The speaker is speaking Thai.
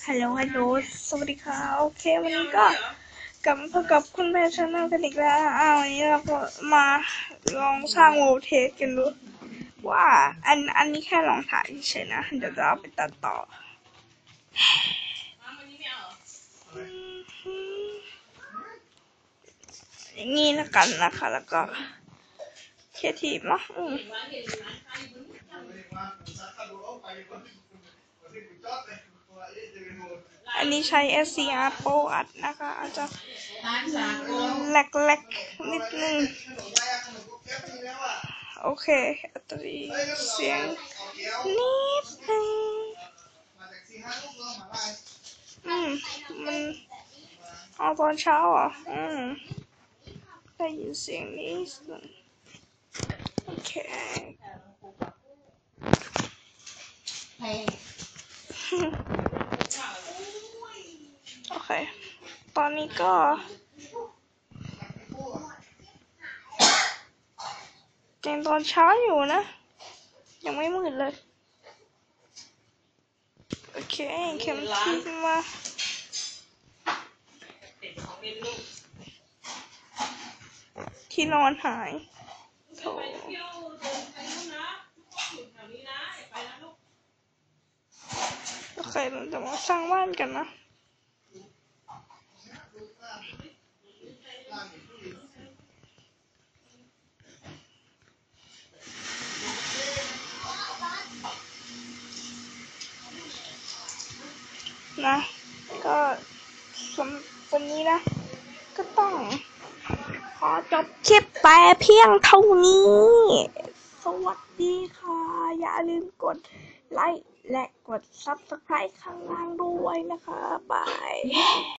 ฮัลโหลฮัลโหลสวัสดีค่ะโอเค วันนี้ก็กลับมาพบกับคุณแม่ชาแนลกันอีกแล้วอ้าววันนี้เราก็มาลองสร้างโวลเทสกันดูว่าอันอันนี้แค่ลองถ่ายเฉยนะ เดี๋ยวจะเอาไปตัดต่ออย่างนี้แล้วกันนะคะ แล้วก็เคทีฟเนาะอ อันนี้ใช้ SCR Pro อัดนะคะ อาจจะแหลกๆ นิดนึง โอเคอัตรีเสียง นิดนึงอืม มันเอาตอนเช้าอะ อืม ได้ยินเสียงนิดนึงโอเค โอเค ตอนนี้ก็ยังตอนเช้าอยู่นะยังไม่มืดเลยโอเคเข็มทิศมาที่นอนหายโถโอเคเราจะมาสร้างบ้านกันนะ นะ ก็สำวันนี้นะ ก็ต้อง ขอจบคลิปแต่เพียงเท่านี้ สวัสดีค่ะ อย่าลืมกดไลค์และกด Subscribe ข้างล่างด้วยนะคะบาย